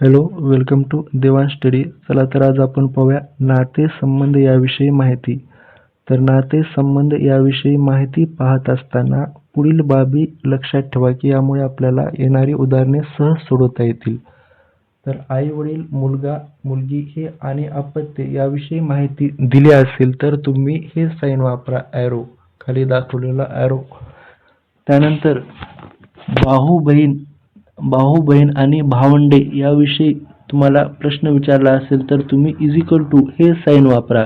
Hello welcome to Devan study चला तर आज आपण पाहूया नाते संबंध याविषयी माहिती. तर नाते संबंध याविषयी माहिती पाहत असताना पुढील बाबी लक्षात ठेवा की यामुळे आपल्याला येणारी उदाहरणे सहज सोडवता येतील. तर आई वडील मुलगा मुलगी हे आणि अपत्य याविषयी माहिती दिली असेल तर तुम्ही हे साईन वापरा ॲरो खाली दाखवलेला ॲरो त्यानंतर भाऊ बहीण भाऊ बहीण आणि भावंडे याविषयी तुम्हाला प्रश्न विचारला असेल तर तुम्ही इजिकल टू हे साईन वापरा.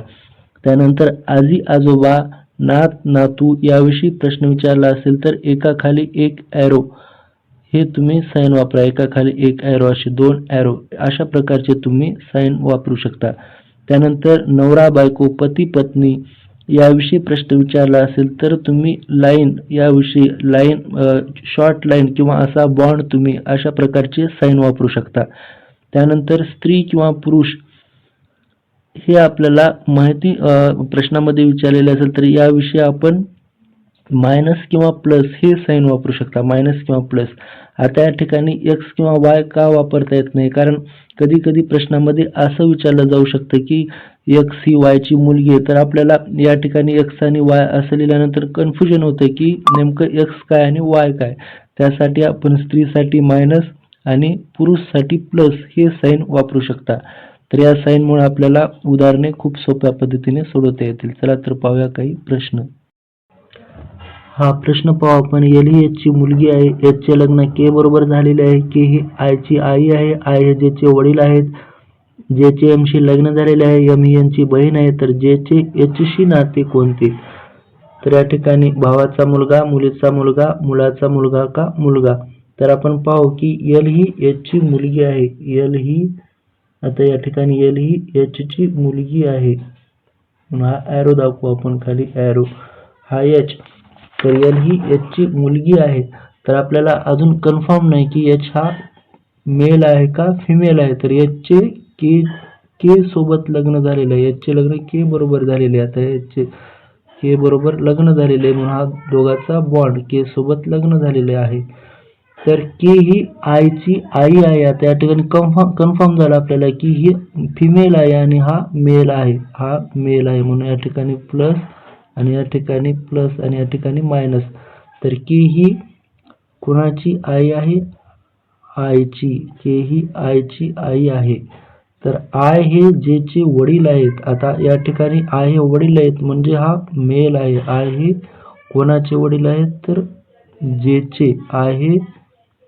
त्यानंतर आजी आजोबा नात नातू याविषयी प्रश्न विचारला असेल तर एकाखाली एक ॲरो हे तुम्ही साईन वापरा. एकाखाली एक ॲरो असे दोन ॲरो अशा प्रकारचे तुम्ही साईन वापरू शकता. त्यानंतर नवरा बायको पती पत्नी याविषयी प्रश्न विचारला असेल तर तुम्ही लाईन याविषयी लाईन शॉर्ट लाईन किंवा असा बॉन्ड तुम्ही अशा प्रकारचे साईन वापरू शकता. त्यानंतर स्त्री किंवा पुरुष हे आपल्याला माहिती प्रश्नामध्ये विचारलेले असेल तर याविषयी आपण मायनस किंवा प्लस हे साईन वापरू शकता. मायनस किंवा प्लस आता या ठिकाणी एक्स किंवा वाय का वापरता येत नाही. कारण कधी कधी प्रश्नामध्ये असं विचारलं जाऊ शकतं की एक्स ही वायची मुलगी आहे. तर आपल्याला या ठिकाणी एक्स आणि वाय असं लिहिल्यानंतर कन्फ्युजन होतं की नेमकं एक्स काय आणि वाय काय? त्यासाठी आपण स्त्रीसाठी मायनस आणि पुरुषसाठी प्लस हे साईन वापरू शकता. तर या साईनमुळे आपल्याला उदाहरणे खूप सोप्या पद्धतीने सोडवता येतील. चला तर पाहूया काही प्रश्न. हा प्रश्न पाहू आपण. एल ही एचची मुलगी आहे. याचे लग्न के बरोबर झालेले आहे. के ही आयची आई आहे. आय हे जेचे वडील आहेत. जेचे एमशी लग्न झालेले आहे एम ही यांची बहीण आहे तर जेचे एचशी नाते कोणते? तर या ठिकाणी भावाचा मुलगा मुलीचा मुलगा मुलाचा मुलगा का मुलगा? तर आपण पाहू की एल ही एचची मुलगी आहे. एल ही आता या ठिकाणी एल ही एचची मुलगी आहे. हा ॲरो दाखवू आपण खाली ॲरो हा एच तर एल ही एचची मुलगी आहे. तर आपल्याला अजून कन्फर्म नाही की एच हा मेल आहे का फिमेल आहे. तर एचचे के के सोबत लग्न झालेलं आहे. याचे लग्न के बरोबर झालेले आहे. आता याचे के बरोबर लग्न झालेले आहे म्हणून हा दोघाचा बॉन्ड के सोबत लग्न झालेले आहे. तर के ही आईची आई आहे. आता या ठिकाणी कन्फर्म कन्फर्म झालं आपल्याला की ही फिमेल आहे आणि हा मेल आहे. हा मेल आहे म्हणून या ठिकाणी प्लस आणि या ठिकाणी प्लस आणि या ठिकाणी मायनस तर के ही कुणाची आई आहे? आईची. के ही आईची आई आहे. तर आय हे जेचे वडील आहेत. आता या ठिकाणी आय हे वडील आहेत म्हणजे हा मेल आहे. आय हे कोणाचे वडील आहेत? तर जेचे आय हे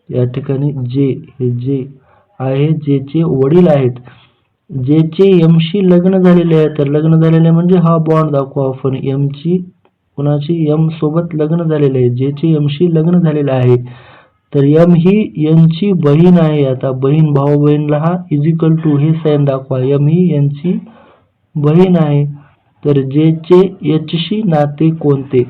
या ठिकाणी जे हे जे आहे जेचे वडील आहेत. जेचे एमशी लग्न झालेले आहे. तर लग्न झालेले आहे म्हणजे हा बॉन्ड दाखवू आपण. यमची कुणाची? यम सोबत लग्न झालेले आहे. जेचे एमशी लग्न झालेले आहे. तर यम ही यांची बहीण आहे. आता बहीण भाऊ बहीणला हा इजिकल टू हे साईन दाखवा. यम ही यांची बहीण आहे. तर जेचे यचशी नाते कोणते?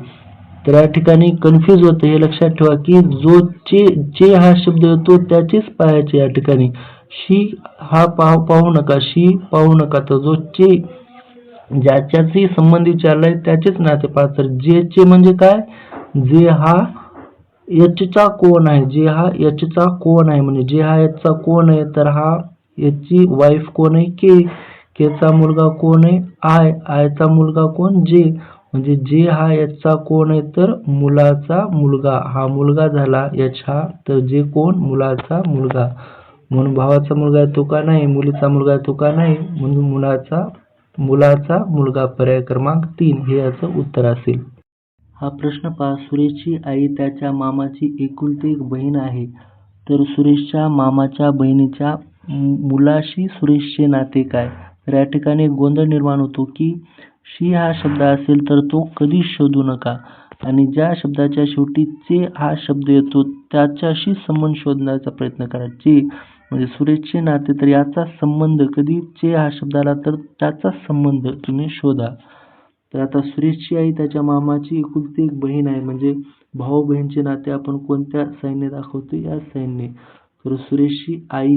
तर या ठिकाणी कन्फ्यूज होतं. हे लक्षात ठेवा की जो चे चे हा शब्द येतो त्याचेच पाहायचे या ठिकाणी. शी हा पाहू पाहू नका. शी पाहू नका. तर जो चे ज्याच्याशी संबंध विचारलाय त्याचेच नाते पाहा. तर जे चे म्हणजे काय? जे हा एचचा कोण आहे. जे हा एचचा कोण आहे. म्हणजे जे हा एचचा कोण आहे तर हा याची वाईफ कोण आहे. के केचा मुलगा कोण आहे. आय आयचा मुलगा कोण? जे म्हणजे जे हा याचा कोण आहे तर मुलाचा मुलगा. हा मुलगा झाला एच हा तर जे कोण? मुलाचा मुलगा. म्हणून भावाचा मुलगा आहे तो का नाही? मुलीचा मुलगा आहे तो का नाही? म्हणून मुलाचा मुलाचा मुलगा पर्याय क्रमांक तीन. हे याचं उत्तर असेल. हा प्रश्न पहा सुरेशची आई त्याच्या मामाची एकुलती एक बहीण आहे. तर सुरेशच्या मामाच्या बहिणीच्या मुलाशी सुरेशचे नाते काय? तर या ठिकाणी गोंधळ निर्माण होतो की शी हा शब्द असेल तर तो कधीच शोधू नका. आणि ज्या शब्दाच्या शेवटी चे हा शब्द येतो त्याच्याशी संबंध शोधण्याचा प्रयत्न करा. चे म्हणजे सुरेशचे नाते तर याचा संबंध कधी? चे हा शब्द आला तर त्याचा संबंध तुम्ही शोधा. तर आता सुरेशची आई त्याच्या मामाची एकुलती एक बहीण आहे. म्हणजे भाऊ बहीणचे नाते आपण कोणत्या साईनने दाखवतो? या साईनने. तर सुरेशची आई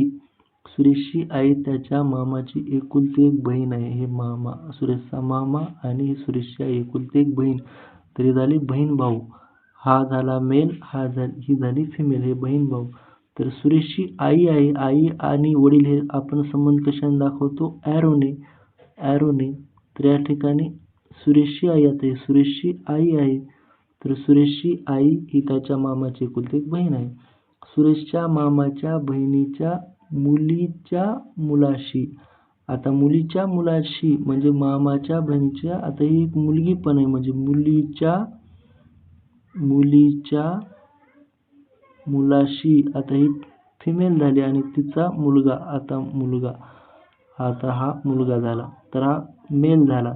सुरेशची आई त्याच्या मामाची एकुलती एक बहीण आहे. हे मामा सुरेशचा मामा आणि सुरेशची आई एकुलती एक बहीण. तरी झाली बहीण भाऊ. हा झाला मेल हा झाली ही झाली फिमेल हे बहीण भाऊ. तर सुरेशची आई आहे. आई आणि वडील हे आपण संबंध कशाने दाखवतो? ॲरोने ॲरोने तर या ठिकाणी सुरेशची आई आता ही सुरेशची आई आहे. तर सुरेशची आई ही त्याच्या मामाची एकुलती एक बहीण आहे. सुरेशच्या मामाच्या बहिणीच्या मुलीच्या मुलाशी. आता मुलीच्या मुलाशी म्हणजे मामाच्या बहिणीच्या आता ही एक मुलगी पण आहे. म्हणजे मुलीच्या मुलीच्या मुलाशी आता ही फिमेल झाली आणि तिचा मुलगा आता मुलगा. आता हा मुलगा झाला. तर हा मेल झाला.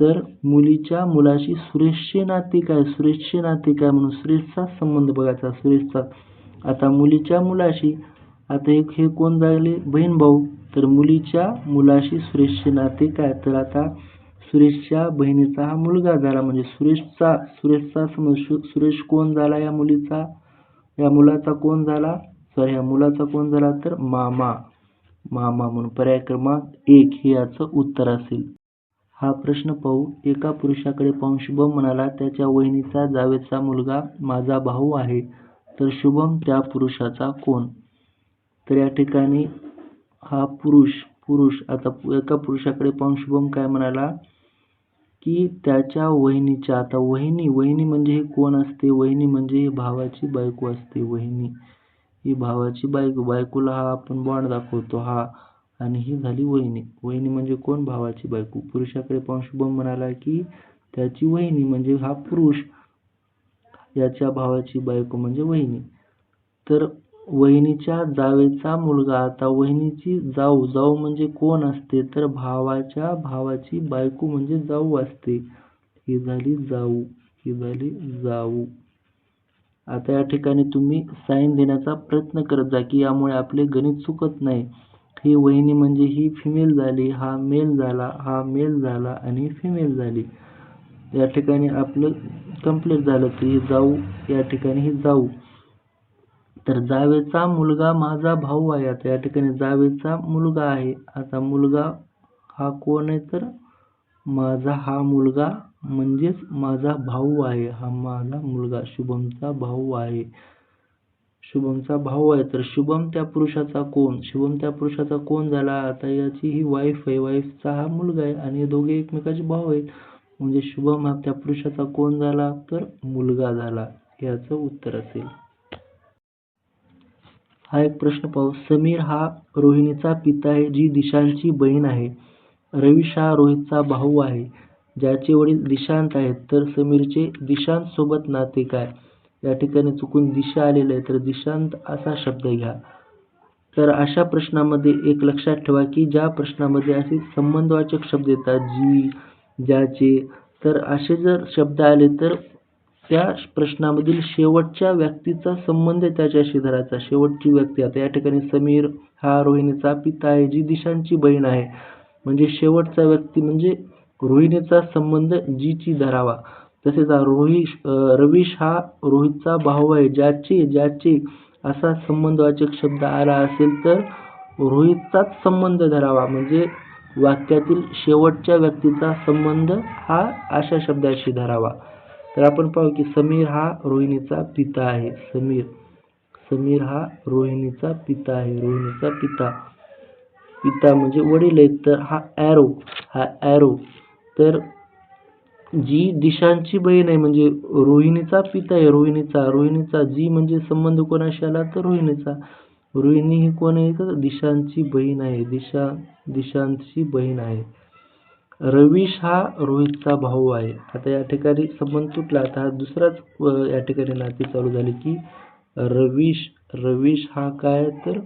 तर मुलीच्या मुलाशी सुरेशचे नाते काय? सुरेशचे नाते काय म्हणून? सुरेशचा संबंध बघायचा. सुरेशचा. आता मुलीच्या मुलाशी आता एक हे कोण झाले बहीण भाऊ. तर मुलीच्या मुलाशी सुरेशचे नाते काय? तर आता सुरेशच्या बहिणीचा हा मुलगा झाला. म्हणजे सुरेशचा सुरेशचा समज सुरेश कोण झाला या मुलीचा? या मुलाचा कोण झाला? सॉरी या मुलाचा कोण झाला? तर मामा. मामा म्हणून पर्याय क्रमांक एक हे याचं उत्तर असेल. हा प्रश्न पाहू. एका पुरुषाकडे पाहून शुभम म्हणाला त्याच्या वहिनीचा जावेचा मुलगा माझा भाऊ आहे. तर शुभम त्या पुरुषाचा कोण? तर या ठिकाणी हा पुरुष पुरुष आता एका पुरुषाकडे पाहून शुभम काय म्हणाला की त्याच्या वहिनीच्या आता वहिनी वहिनी म्हणजे हे कोण असते? वहिनी म्हणजे ही भावाची बायको असते वहिनी. ही भावाची बायको बायकोला हा आपण बॉन्ड दाखवतो. हा आणि ही झाली वहिनी. वहिनी म्हणजे कोण? भावाची बायको. पुरुषाकडे पाहून शुभम म्हणाला की त्याची वहिनी म्हणजे हा पुरुष. याच्या भावाची बायको म्हणजे वहिनी. तर वहिनीच्या जावेचा मुलगा आता वहिनीची जाऊ. जाऊ म्हणजे कोण असते? तर भावाच्या भावाची बायको म्हणजे जाऊ असते. ही झाली जाऊ. ही झाली जाऊ. आता या ठिकाणी तुम्ही साईन देण्याचा प्रयत्न करत जा की यामुळे आपले गणित चुकत नाही. ही वहिनी म्हणजे ही फिमेल झाली हा मेल झाला हा मेल झाला आणि फिमेल झाली. या ठिकाणी आपलं कंप्लीट झालं तर ही जाऊ या ठिकाणी ही जाऊ. तर जावेचा मुलगा माझा भाऊ आहे आता. या ठिकाणी जावेचा मुलगा आहे. आता मुलगा हा कोण आहे तर? माझा हा मुलगा म्हणजेच माझा भाऊ आहे. हा माझा मुलगा शुभमचा भाऊ आहे. शुभमचा भाऊ आहे तर शुभम त्या पुरुषाचा कोण? शुभम त्या पुरुषाचा कोण झाला? आता याची ही वाईफ आहे. वाईफचा हा मुलगा आहे आणि हे दोघे एकमेकाचे भाऊ आहेत. म्हणजे शुभम हा त्या पुरुषाचा कोण झाला? तर मुलगा झाला. याचं उत्तर असेल. हा एक प्रश्न पाहू. समीर हा रोहिणीचा पिता आहे जी दिशांची बहीण आहे. रवीश हा रोहितचा भाऊ आहे ज्याचे वडील दिशांत आहेत. तर समीरचे दिशांत सोबत नाते काय? या ठिकाणी चुकून दिशा आलेलं आहे. तर दिशांत असा शब्द घ्या. तर अशा प्रश्नामध्ये एक लक्षात ठेवा की ज्या प्रश्नामध्ये असे संबंधवाचक शब्द येतात जी ज्याचे तर असे जर शब्द आले तर त्या प्रश्नामधील शेवटच्या व्यक्तीचा संबंध त्याच्याशी धरायचा शेवटची व्यक्ती आता या ठिकाणी समीर हा रोहिणीचा पिता आहे जी दिशांची बहीण आहे. म्हणजे शेवटचा व्यक्ती म्हणजे रोहिणीचा संबंध जीची धरावा. तसेच रोहिश रवीश हा रोहितचा भाऊ आहे. ज्याची ज्याची असा संबंधवाचक शब्द आला असेल तर रोहितचाच संबंध धरावा. म्हणजे वाक्यातील शेवटच्या व्यक्तीचा संबंध हा अशा शब्दाशी धरावा. तर आपण पाहू की समीर हा रोहिणीचा पिता आहे. समीर समीर हा रोहिणीचा पिता आहे. रोहिणीचा पिता. पिता म्हणजे वडील आहेत. तर हा ॲरो हा ॲरो तर जी दिशांची बहीण आहे म्हणजे रोहिणीचा पिता आहे रोहिणीचा. रोहिणीचा जी म्हणजे संबंध कोणाशी आला तर रोहिणीचा. रोहिणी ही कोण आहे? तर दिशांची बहीण आहे. दिशा दिशांची बहीण आहे. रवीश हा रोहितचा भाऊ आहे. आता या ठिकाणी संबंध तुटला. आता हा दुसराच या ठिकाणी नाती चालू झाली की रवीश रवीश हा काय? तर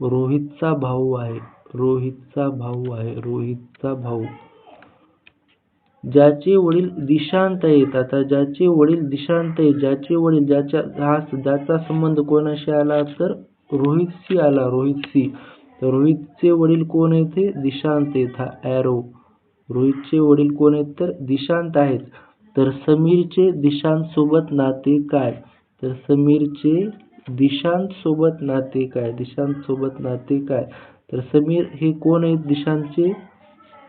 रोहितचा भाऊ आहे. रोहितचा भाऊ आहे. रोहितचा भाऊ. ज्याचे वडील दिशांत आहेत आता ज्याचे वडील दिशांत आहेत ज्याचे वडील ज्याच्या हा ज्याचा संबंध कोणाशी आला तर रोहितशी आला रोहितशी. तर रोहितचे वडील कोण आहेत ते दिशांत आहेत हा ॲरो रोहितचे वडील कोण आहेत तर दिशांत आहेत. तर समीरचे दिशांत सोबत नाते काय? तर समीरचे दिशांत सोबत नाते काय? दिशांत सोबत नाते काय? तर समीर हे कोण आहेत दिशांतचे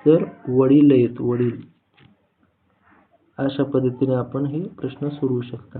तर वडील आहेत वडील. अशा पद्धतीने आपण हे प्रश्न सोडवू शकता.